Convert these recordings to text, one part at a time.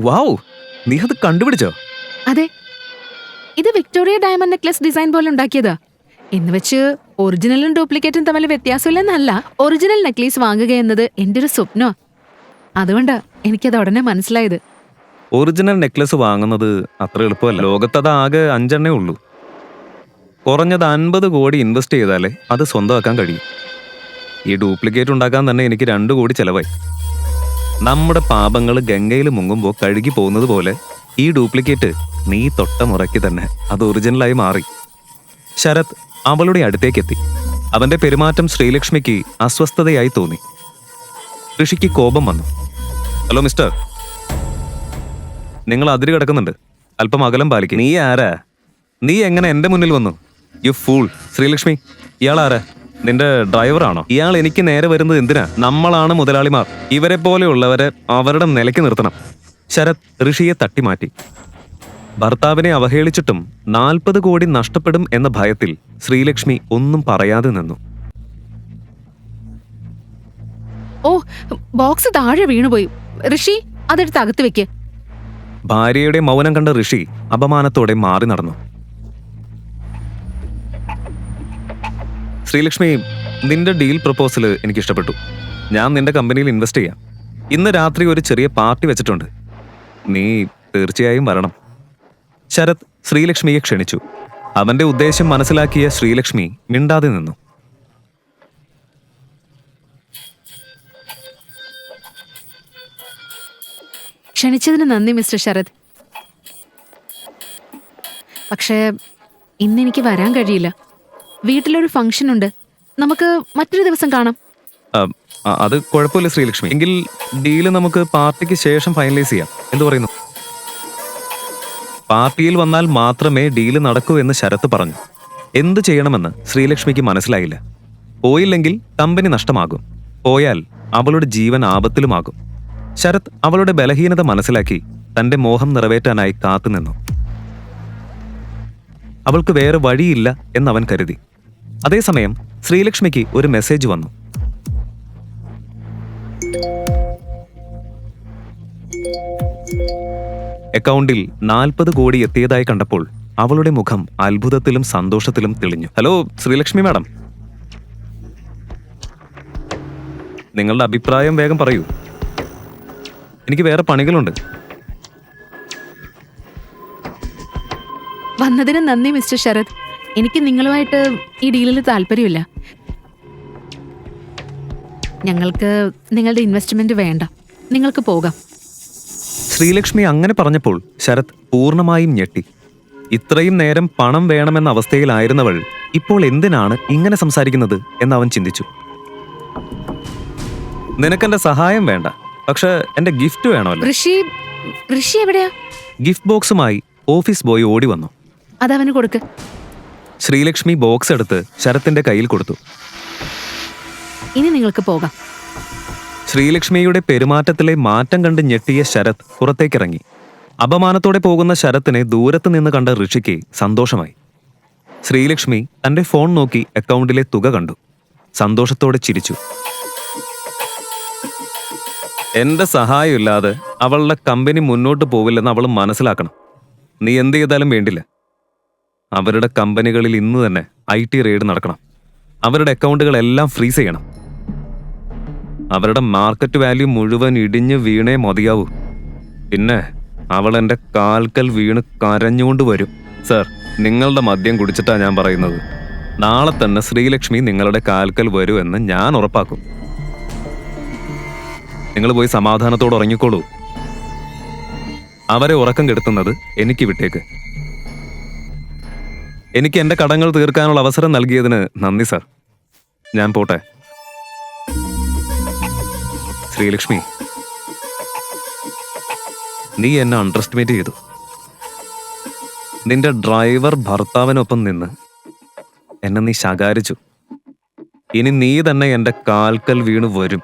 വാവ് നീ അത് കണ്ടുപിടിച്ചോ? അതെ. ഇത് വിക്ടോറിയ ഡയമണ്ട് നെക്ലസ് ഡിസൈൻ പോലെ ഉണ്ടാക്കിയതാ. എന്ന് വെച്ച് ഒറിജിനലും ഡ്യൂപ്ലിക്കേറ്റും തമ്മിൽ വ്യത്യാസമില്ലെന്നല്ല ഒറിജിനൽ നെക്ലേസ് വാങ്ങുക എന്നത് എന്റെ ഒരു സ്വപ്നമാ. അതുകൊണ്ടാ എനിക്കത് ഉടനെ മനസ്സിലായത്. ഒറിജിനൽ നെക്ലസ് വാങ്ങുന്നത് അത്ര എളുപ്പമല്ല. ലോകത്തത് ആകെ അഞ്ചെണ്ണേ ഉള്ളൂ. കുറഞ്ഞത് അൻപത് കോടി ഇൻവെസ്റ്റ് ചെയ്താലേ അത് സ്വന്തമാക്കാൻ കഴിയും. ഈ ഡ്യൂപ്ലിക്കേറ്റ് ഉണ്ടാക്കാൻ തന്നെ എനിക്ക് രണ്ട് കോടി ചെലവായി. നമ്മുടെ പാപങ്ങൾ ഗംഗയിൽ മുങ്ങുമ്പോൾ കഴുകി പോകുന്നത് പോലെ ഈ ഡ്യൂപ്ലിക്കേറ്റ് നീ തൊട്ട മുറയ്ക്ക് തന്നെ അത് ഒറിജിനലായി മാറി. ശരത് അവളുടെ അടുത്തേക്കെത്തി. അവന്റെ പെരുമാറ്റം ശ്രീലക്ഷ്മിക്ക് അസ്വസ്ഥതയായി തോന്നി. ഋഷിക്ക് കോപം വന്നു. Hello mister. നിങ്ങൾ അതിര് കിടക്കുന്നുണ്ട്. അല്പം അകലം പാലിക്കും. നീ ആരാ? നീ എങ്ങനെ എന്റെ മുന്നിൽ വന്നു? U fool. ശ്രീലക്ഷ്മി ഇയാൾ ആരാ നിന്റെ ഡ്രൈവറാണോ? ഇയാൾ എനിക്ക് നേരെ വരുന്നത് എന്തിനാ? നമ്മളാണ് മുതലാളിമാർ. ഇവരെ പോലെയുള്ളവരെ അവരുടെ നിലയ്ക്ക് നിർത്തണം. ശരത് ഋഷിയെ തട്ടിമാറ്റി. ഭർത്താവിനെ അവഹേളിച്ചിട്ടും നാൽപ്പത് കോടി നഷ്ടപ്പെടും എന്ന ഭയത്തിൽ ശ്രീലക്ഷ്മി ഒന്നും പറയാതെ നിന്നു. ഓ ബോക്സ് താഴെ വീണുപോയി. ഋഷി അതെടുത്ത് അകത്ത് വെക്ക്. ഭാര്യയുടെ മൗനം കണ്ട ഋഷി അപമാനത്തോടെ മാറി നടന്നു. ശ്രീലക്ഷ്മി നിന്റെ ഡീൽ പ്രപ്പോസൽ എനിക്ക് ഇഷ്ടപ്പെട്ടു ഞാൻ നിന്റെ കമ്പനിയിൽ ഇൻവെസ്റ്റ് ചെയ്യാം. ഇന്ന് രാത്രി ഒരു ചെറിയ പാർട്ടി വെച്ചിട്ടുണ്ട്. നീ തീർച്ചയായും വരണം. ശരത് ശ്രീലക്ഷ്മിയെ ക്ഷണിച്ചു. അവന്റെ ഉദ്ദേശം മനസ്സിലാക്കിയ ശ്രീലക്ഷ്മി മിണ്ടാതെ നിന്നു. ക്ഷണിച്ചതിന് നന്ദി മിസ്റ്റർ ശരത്. പക്ഷേ ഇന്ന് എനിക്ക് വരാൻ കഴിയില്ല. വീട്ടിലൊരു ഫംഗ്ഷൻ ഉണ്ട് നമുക്ക് മറ്റൊരു ദിവസം കാണാം. അത് കുഴപ്പമില്ല ശ്രീലക്ഷ്മി. എങ്കിൽ ഡീൽ നമുക്ക് പാർട്ടിക്ക് ശേഷം ഫൈനലൈസ് ചെയ്യാം. എന്തു പറയുന്നു? പാർട്ടിയിൽ വന്നാൽ മാത്രമേ ഡീൽ നടക്കൂ എന്ന് ശരത്ത് പറഞ്ഞു. എന്ത് ചെയ്യണമെന്ന് ശ്രീലക്ഷ്മിക്ക് മനസ്സിലായില്ല. പോയില്ലെങ്കിൽ കമ്പനി നഷ്ടമാകും. പോയാൽ അവളുടെ ജീവൻ ആപത്തിലുമാകും. ശരത് അവളുടെ ബലഹീനത മനസ്സിലാക്കി തന്റെ മോഹം നിറവേറ്റാനായി കാത്തുനിന്നു. അവൾക്ക് വേറെ വഴിയില്ല എന്നവൻ കരുതി. അതേസമയം ശ്രീലക്ഷ്മിക്ക് ഒരു മെസ്സേജ് വന്നു. അക്കൗണ്ടിൽ നാൽപ്പത് കോടി എത്തിയതായി കണ്ടപ്പോൾ അവളുടെ മുഖം അത്ഭുതത്തിലും സന്തോഷത്തിലും തെളിഞ്ഞു. Hello Sreelakshmi madam. നിങ്ങളുടെ അഭിപ്രായം വേഗം പറയൂ. എനിക്ക് വേറെ പണികളുണ്ട്. വന്നതിന് നന്ദി മിസ്റ്റർ ശരത്. എനിക്ക് നിങ്ങളുമായിട്ട് ഈ ഡീലിൽ താല്പര്യമില്ല. ഞങ്ങൾക്ക് നിങ്ങളുടെ ഇൻവെസ്റ്റ്മെന്റ് വേണ്ട. നിങ്ങൾക്ക് പോകാം. ശ്രീലക്ഷ്മി അങ്ങനെ പറഞ്ഞപ്പോൾ ശരത് പൂർണമായും ഞെട്ടി. ഇത്രയും നേരം പണം വേണമെന്ന അവസ്ഥയിലായിരുന്നവൾ ഇപ്പോൾ എന്തിനാണ് ഇങ്ങനെ സംസാരിക്കുന്നത് എന്ന് അവൻ ചിന്തിച്ചു. നിനക്കെന്റെ സഹായം വേണ്ട. പക്ഷെ എന്റെ ഗിഫ്റ്റ് വേണമല്ലോ. ഋഷി ഋഷി എവിടെയാ? ഗിഫ്റ്റ് ബോക്സുമായി ഓഫീസ് ബോയ് ഓടി വന്നു. അതവന് കൊടുക്ക്. ശ്രീലക്ഷ്മി ബോക്സ് എടുത്ത് ശരത്തിന്റെ കയ്യിൽ കൊടുത്തു. ഇനി നിങ്ങൾക്ക് പോകാം. ശ്രീലക്ഷ്മിയുടെ പെരുമാറ്റത്തിലെ മാറ്റം കണ്ട് ഞെട്ടിയ ശരത് പുറത്തേക്കിറങ്ങി. അപമാനത്തോടെ പോകുന്ന ശരത്തിനെ ദൂരത്ത് നിന്ന് കണ്ട ഋഷിക്ക് സന്തോഷമായി. ശ്രീലക്ഷ്മി തന്റെ ഫോൺ നോക്കി അക്കൗണ്ടിലെ തുക കണ്ടു. സന്തോഷത്തോടെ ചിരിച്ചു. എന്റെ സഹായമില്ലാതെ അവളുടെ കമ്പനി മുന്നോട്ട് പോവില്ലെന്ന് അവൾ മനസ്സിലാക്കണം. നീ എന്ത് ചെയ്താലും വേണ്ടില്ല. അവരുടെ കമ്പനികളിൽ ഇന്ന് തന്നെ ഐ ടി റെയ്ഡ് നടക്കണം. അവരുടെ അക്കൗണ്ടുകളെല്ലാം ഫ്രീസ് ചെയ്യണം. അവരുടെ മാർക്കറ്റ് വാല്യൂ മുഴുവൻ ഇടിഞ്ഞ് വീണേ മതിയാവൂ. പിന്നെ അവൾ എന്റെ കാൽക്കൽ വീണ് കരഞ്ഞുകൊണ്ട് വരും. സർ നിങ്ങളുടെ മദ്യം കുടിച്ചിട്ടാണ് ഞാൻ പറയുന്നത്. നാളെ തന്നെ ശ്രീലക്ഷ്മി നിങ്ങളുടെ കാൽക്കൽ വരൂ എന്ന് ഞാൻ ഉറപ്പാക്കും. നിങ്ങൾ പോയി സമാധാനത്തോടെ ഉറങ്ങിക്കോളൂ. അവരെ ഉറക്കം കെടുത്തുന്നത് എനിക്ക് വിട്ടേക്ക്. എനിക്ക് എന്റെ കടങ്ങൾ തീർക്കാനുള്ള അവസരം നൽകിയതിന് നന്ദി സർ. ഞാൻ പോട്ടെ. ശ്രീലക്ഷ്മി നീ എന്നെ അണ്ടർ എസ്റ്റിമേറ്റ് ചെയ്തു. നിന്റെ ഡ്രൈവർ ഭർത്താവിനൊപ്പം നിന്ന് എന്നെ നീ ശകാരിച്ചു. ഇനി നീ തന്നെ എന്റെ കാൽക്കൽ വീണ് വരും.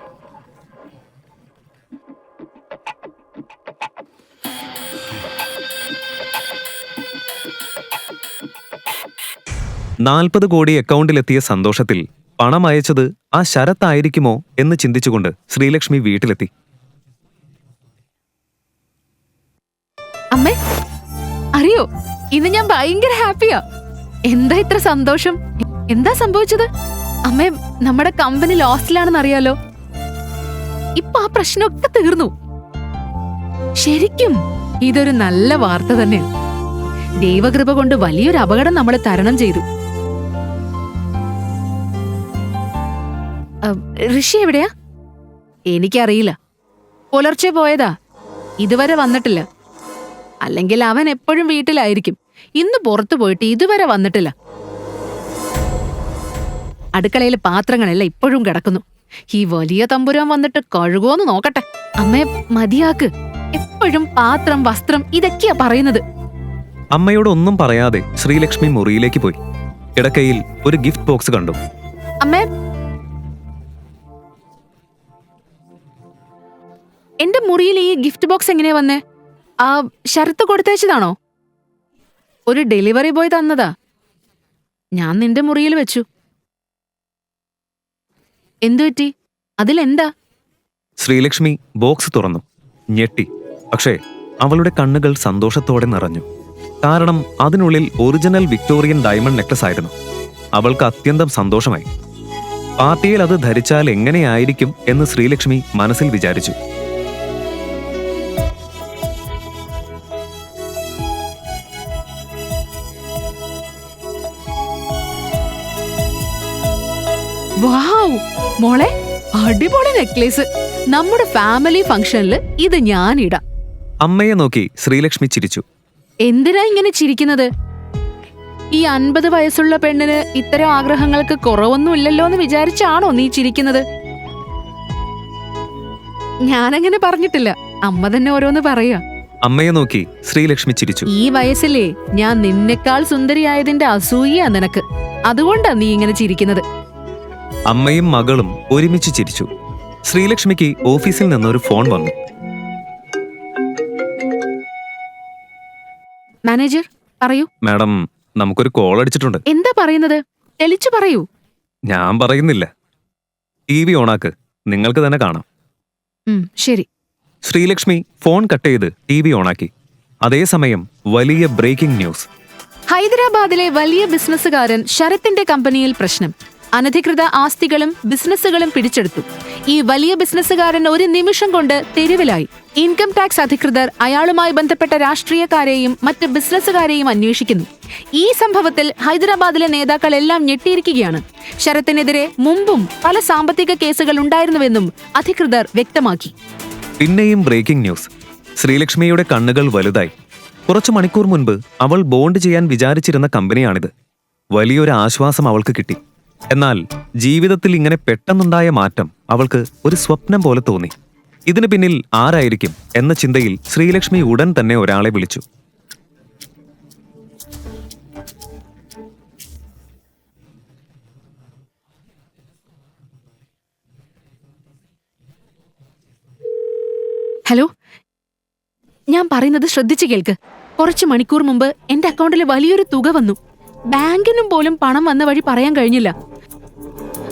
നാൽപ്പത് കോടി അക്കൗണ്ടിലെത്തിയ സന്തോഷത്തിൽ പണം അയച്ചത് ആ ശരത്തായിരിക്കുമോ എന്ന് ചിന്തിച്ചുകൊണ്ട് ശ്രീലക്ഷ്മി വീട്ടിലെത്തി. അമ്മേ അറിയോ? ഇന്ന് ഞാൻ ഭയങ്കര ഹാപ്പിയാ. എന്താ ഇത്ര സന്തോഷം? എന്താ സംഭവിച്ചത്? അമ്മേ നമ്മുടെ കമ്പനി ലോസ്റ്റിലാണെന്ന് അറിയാലോ ഇപ്പൊ ആ പ്രശ്നമൊക്കെ തീർന്നു. ശരിക്കും ഇതൊരു നല്ല വാർത്ത തന്നെയാണ് ദൈവകൃപ കൊണ്ട് വലിയൊരു അപകടം നമ്മൾ തരണം ചെയ്തു. ഋഷി എവിടെയാ? എനിക്കറിയില്ല. പുലർച്ചെ പോയതാ. ഇതുവരെ വന്നിട്ടില്ല. അല്ലെങ്കിൽ അവൻ എപ്പോഴും വീട്ടിലായിരിക്കും. ഇന്ന് പുറത്തു പോയിട്ട് ഇതുവരെ വന്നിട്ടില്ല. അടുക്കളയിൽ പാത്രങ്ങളെല്ലാം ഇപ്പോഴും കിടക്കുന്നു. ഈ വലിയ തമ്പുരാൻ വന്നിട്ട് കഴുകുമോന്ന് നോക്കട്ടെ. അമ്മേ മതിയാക്ക്. എപ്പോഴും പാത്രം വസ്ത്രം ഇതൊക്കെയാ പറയുന്നത്. അമ്മയോട് ഒന്നും പറയാതെ ശ്രീലക്ഷ്മി മുറിയിലേക്ക് പോയി. ഇടക്കയിൽ ഒരു ഗിഫ്റ്റ് ബോക്സ് കണ്ടു. അമ്മേ എന്റെ മുറിയിൽ ഈ ഗിഫ്റ്റ് ബോക്സ് എങ്ങനെയാ വന്നേ? ആ ശരത്ത് കൊടുത്തയച്ചതാണോ? ഒരു ഡെലിവറി ബോയ് തന്നതാ. ഞാൻ നിന്റെ മുറിയിൽ വെച്ചു. എന്തു പറ്റി? അതിലെന്താ? ശ്രീലക്ഷ്മി ബോക്സ് തുറന്നു. ഞെട്ടി. പക്ഷേ അവളുടെ കണ്ണുകൾ സന്തോഷത്തോടെ നിറഞ്ഞു. കാരണം അതിനുള്ളിൽ ഒറിജിനൽ വിക്ടോറിയൻ ഡയമണ്ട് നെക്ലസ് ആയിരുന്നു. അവൾക്ക് അത്യന്തം സന്തോഷമായി. പാർട്ടിയിൽ അത് ധരിച്ചാൽ എങ്ങനെയായിരിക്കും എന്ന് ശ്രീലക്ഷ്മി മനസ്സിൽ വിചാരിച്ചു. വാവ് മോളെ അടിപൊളി നെക്ലേസ്. നമ്മുടെ ഫാമിലി ഫംഗ്ഷനിൽ ഇത് ഞാൻ ഇടാം അമ്മയെ നോക്കി ശ്രീലക്ഷ്മി ചിരിച്ചു. എന്തിനാ ഇങ്ങനെ ചിരിക്കുന്നത്? ഈ അൻപത് വയസ്സുള്ള പെണ്ണിന് ഇത്തരം ആഗ്രഹങ്ങൾക്ക് കുറവൊന്നുമില്ലല്ലോ എന്ന് വിചാരിച്ചാണോ നീ ചിരിക്കുന്നത്? ഞാനങ്ങനെ പറഞ്ഞിട്ടില്ല. അമ്മ തന്നെ ഓരോന്ന് പറയാ. അമ്മയെ നോക്കി ശ്രീലക്ഷ്മി ചിരിച്ചു. ഈ വയസ്സിലേ ഞാൻ നിന്നെക്കാൾ സുന്ദരിയായതിന്റെ അസൂയ നിനക്ക്. അതുകൊണ്ടാ നീ ഇങ്ങനെ ചിരിക്കുന്നത്. അമ്മയും മകളും ഒരുമിച്ച് ചിരിച്ചു. ശ്രീലക്ഷ്മിക്ക് ഓഫീസിൽ നിന്നൊരു ഫോൺ വന്നു. മാനേജർ പറയൂ. മാഡം നമുക്കൊരു കോൾ അടിച്ചിട്ടുണ്ട്. എന്താ പറയുന്നത്? തെളിച്ചു പറയൂ. ഞാൻ പറയുന്നില്ല. ടി വി ഓണാക്ക്. നിങ്ങൾക്ക് തന്നെ കാണാം. ഉം, ശരി. ശ്രീലക്ഷ്മി ഫോൺ കട്ട് ചെയ്ത് ടി വി ഓണാക്കി. അതേസമയം വലിയ ബ്രേക്കിംഗ് ന്യൂസ്. ഹൈദരാബാദിലെ വലിയ ബിസിനസ്സുകാരൻ ശരത്തിന്റെ കമ്പനിയിൽ പ്രശ്നം. അനധികൃത ആസ്തികളും ബിസിനസ്സുകളും പിടിച്ചെടുത്തു. ഈ വലിയ ബിസിനസ്സുകാരൻ ഒരു നിമിഷം കൊണ്ട് തെരുവിലായി. ഇൻകം ടാക്സ് അധികൃതർ അയാളുമായി ബന്ധപ്പെട്ട രാഷ്ട്രീയക്കാരെയും മറ്റ് ബിസിനസ്സുകാരെയും അന്വേഷിക്കുന്നു. ഈ സംഭവത്തിൽ ഹൈദരാബാദിലെ നേതാക്കൾ എല്ലാം ഞെട്ടിയിരിക്കുകയാണ്. ശരത്തിനെതിരെ മുമ്പും പല സാമ്പത്തിക കേസുകൾ ഉണ്ടായിരുന്നുവെന്നും അധികൃതർ വ്യക്തമാക്കി. പിന്നെയും ബ്രേക്കിംഗ് ന്യൂസ് ശ്രീലക്ഷ്മിയുടെ കണ്ണുകൾ വലുതായി. കുറച്ചു മണിക്കൂർ മുൻപ് അവൾ ബോണ്ട് ചെയ്യാൻ വിചാരിച്ചിരുന്ന കമ്പനിയാണിത്. വലിയൊരു ആശ്വാസം അവൾക്ക് കിട്ടി. എന്നാൽ ജീവിതത്തിൽ ഇങ്ങനെ പെട്ടെന്നുണ്ടായ മാറ്റം അവൾക്ക് ഒരു സ്വപ്നം പോലെ തോന്നി. ഇതിനു പിന്നിൽ ആരായിരിക്കും എന്ന ചിന്തയിൽ ശ്രീലക്ഷ്മി ഉടൻ തന്നെ ഒരാളെ വിളിച്ചു. ഹലോ? ഞാൻ പറയുന്നത് ശ്രദ്ധിച്ചു കേൾക്ക്. കുറച്ച് മണിക്കൂർ മുമ്പ് എന്റെ അക്കൗണ്ടിൽ വലിയൊരു തുക വന്നു. ബാങ്കിനും പോലും പണം വന്ന വഴി പറയാൻ കഴിഞ്ഞില്ല.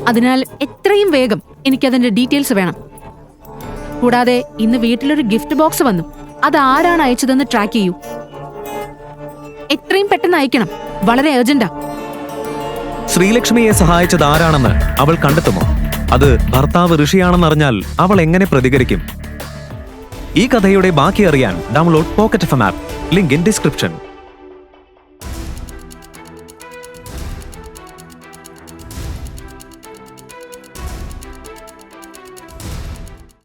അതിനാൽ എത്രയും വേഗം എനിക്കതിന്റെ ഡീറ്റെയിൽസ് വേണം. കൂടാതെ ഇന്ന് വീട്ടിലൊരു ഗിഫ്റ്റ് ബോക്സ് വന്നു. അത് ആരാണ് അയച്ചതെന്ന് ട്രാക്ക് ചെയ്യൂ. എത്രയും പെട്ടെന്ന് അയക്കണം. വളരെ ഏർജന്റാ ശ്രീലക്ഷ്മിയെ സഹായിച്ചത് ആരാണെന്ന് അവൾ കണ്ടെത്തുമോ? അത് ഭർത്താവ് ഋഷിയാണെന്നറിഞ്ഞാൽ അവൾ എങ്ങനെ പ്രതികരിക്കും? ഈ കഥയുടെ ബാക്കി അറിയാൻ download pocket F app. Link in description.